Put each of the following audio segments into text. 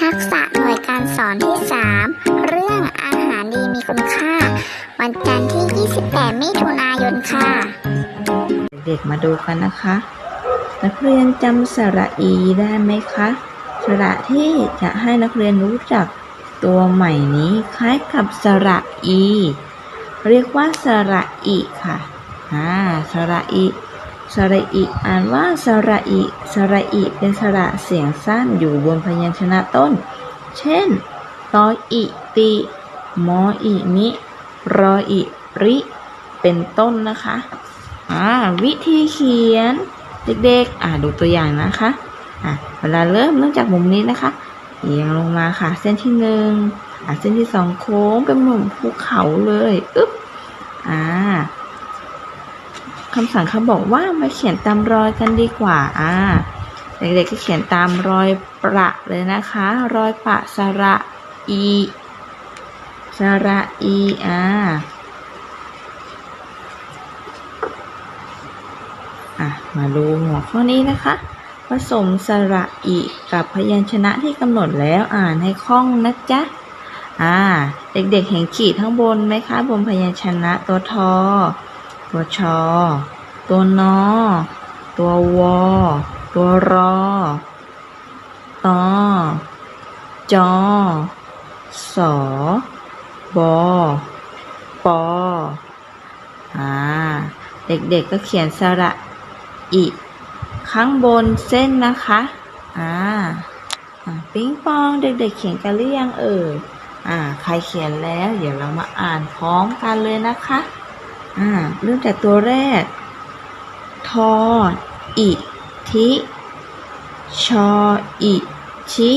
ทักษะหน่วยการสอนที่ 3 เรื่องอาหารดีมีคุณค่า วันจันทร์ที่ 28 มิถุนายนค่ะ เด็กๆมาดูกันนะคะ นักเรียนจำสระอีได้ไหมคะ สระที่จะให้นักเรียนรู้จักตัวใหม่นี้คล้ายกับสระอี เรียกว่าสระอีค่ะอ่าสระอี สระอีอ่านว่าสระอีสระอีเป็นสระเสียงสั้นอยู่บนพยัญชนะต้น เช่น ตออิติ มออินิ รออิริ เป็นต้นนะคะ อ่า วิธีเขียน เด็กๆ อ่าดูตัวอย่างนะคะ อ่าเวลาเริ่มเริ่มจากมุมนี้นะคะ เอียงลงมาค่ะ เส้นที่หนึ่งอ่าเส้นที่สองโค้งเป็นเหมือนภูเขาเลย อึ๊บ อ่า คำสั่งเขาบอกว่ามาเขียนตามรอยกันดีกว่าอ่าเด็กๆก็เขียนตามรอยประเลยนะคะ รอยประสระอีสระอีอ่าอะมาดูหัวข้อนี้นะคะ ผสมสระอีกับพยัญชนะที่กำหนดแล้วอ่านให้คล่องนะจ๊ะอ่า เด็กๆเห็นขีดข้างบนไหมคะ บนพยัญชนะตัวทอ ตัวชอ ตัวนอ ตัววอ ตัวรอตอจอ สอบอปออ่า เด็กๆก็เขียนสระอีกข้างบนเส้นนะคะ อ่าปิ๊งปองเด็กๆเขียนกันหรือยังเอ่ย อ่า ใครเขียนแล้ว เดี๋ยวเรามาอ่านพร้อมกันเลยนะคะ อ่าเริ่มจากตัวแรก ทอ อิทิ ชอ อิชิ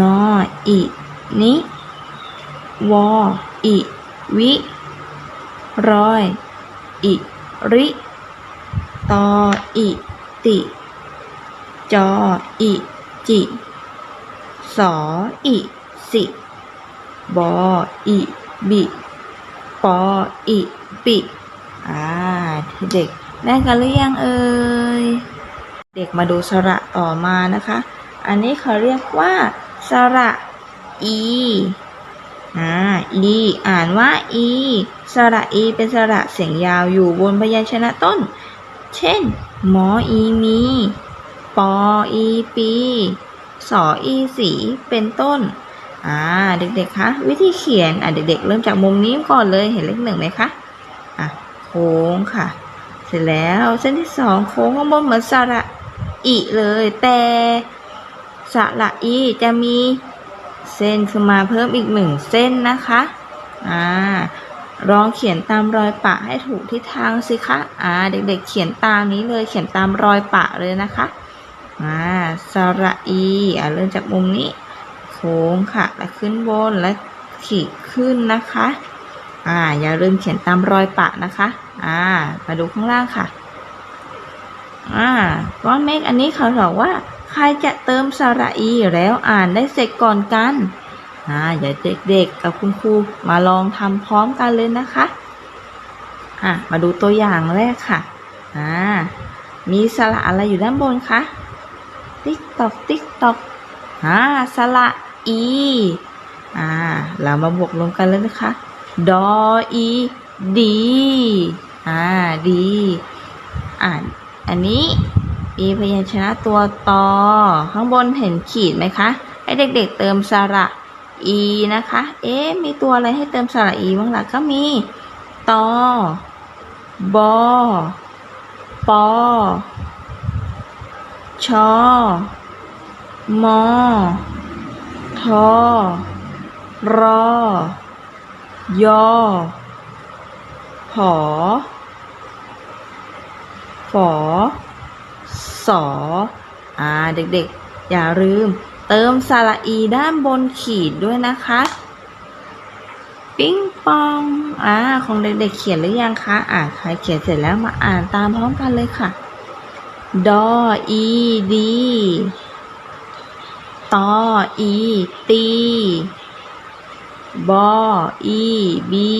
นอ อินิ วอ อิวิ รอย อิริ ตอ อิติ จอ อิจิ สอ อิสิ บอ อิบิ ปอ อิ ปิ อ่าเด็กได้กันหรือยังเอ่ย เด็กมาดูสระต่อมานะคะ อันนี้เขาเรียกว่า สระอีอ่าอีอ่านว่าอีสระอีเป็นสระเสียงยาวอยู่บนพยัญชนะต้น เช่น หมออีมี ปออีปีสออีสีเป็นต้นอ่าเด็กๆคะวิธีเขียนอะเด็กๆ เริ่มจากมุมนี้ก่อนเลยเห็นเลขหนึ่งไหมคะ ค้งค่ะ เสร็จแล้วเส้นที่สองโค้งข้างบนเหมือนสระอีเลย แต่สระอีจะมีเส้นขึ้นมาเพิ่มอีกหนึ่งเส้นนะคะอ่าลองเขียนตามรอยปะให้ถูกทิศทางสิคะอ่าเด็กๆ เขียนตามนี้เลยเขียนตามรอยปะเลยนะคะอ่าสระอีอ่าเริ่มจากมุมนี้โค้งค่ะแล้วขึ้นบนและขีดขึ้นนะคะ อ่าอย่าลืมเขียนตามรอยปะนะคะ อ่า มาดูข้างล่างค่ะ อ่าก้อนเมฆอันนี้เขาบอกว่า ใครจะเติมสระอีแล้วอ่านได้เสร็จก่อนกัน อ่าอย่าเด็กๆกับคุณครูมาลองทำพร้อมกันเลยนะคะ อะมาดูตัวอย่างแรกค่ะ อ่า มีสระอะไรอยู่ด้านบนคะ ติ๊กตอกติ๊กตอกอ่าสระอีอ่า เรามาบวกลงกันเลยนะคะ ดออีดี อ่าดี อ่าน อันนี้มีพยัญชนะตัวตอข้างบนเห็นขีดไหมคะ ให้เด็กๆเติมสระอีนะคะ เอ๊ะ มีตัวอะไรให้เติมสระอีบ้างล่ะก็มีตอบอปอชอมอทอรอยอผอ ฝอ สอ อ่า เด็กๆ อย่าลืม เติมสระอีด้านบนขีดด้วยนะคะ ปิ้งปอง อ่า ของเด็กๆ เขียนหรือยังคะ อ่าใครเขียนเสร็จแล้วมาอ่านตามพร้อมกันเลยค่ะ ดอ อีดีตอ อี ตี บอ อี บี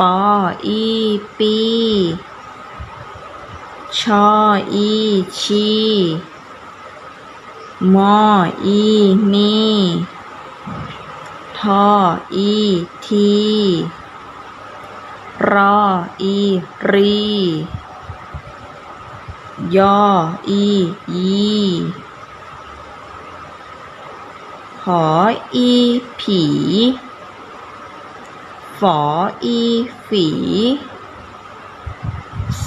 ปออีปี ชออีชีมออีมีทออีทีรออีรียออียีขออีผีฝออีฝี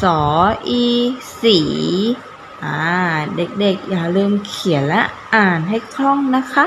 สออีสีอ่า เด็กๆ อย่าลืมเขียนและอ่านให้คล่องนะคะ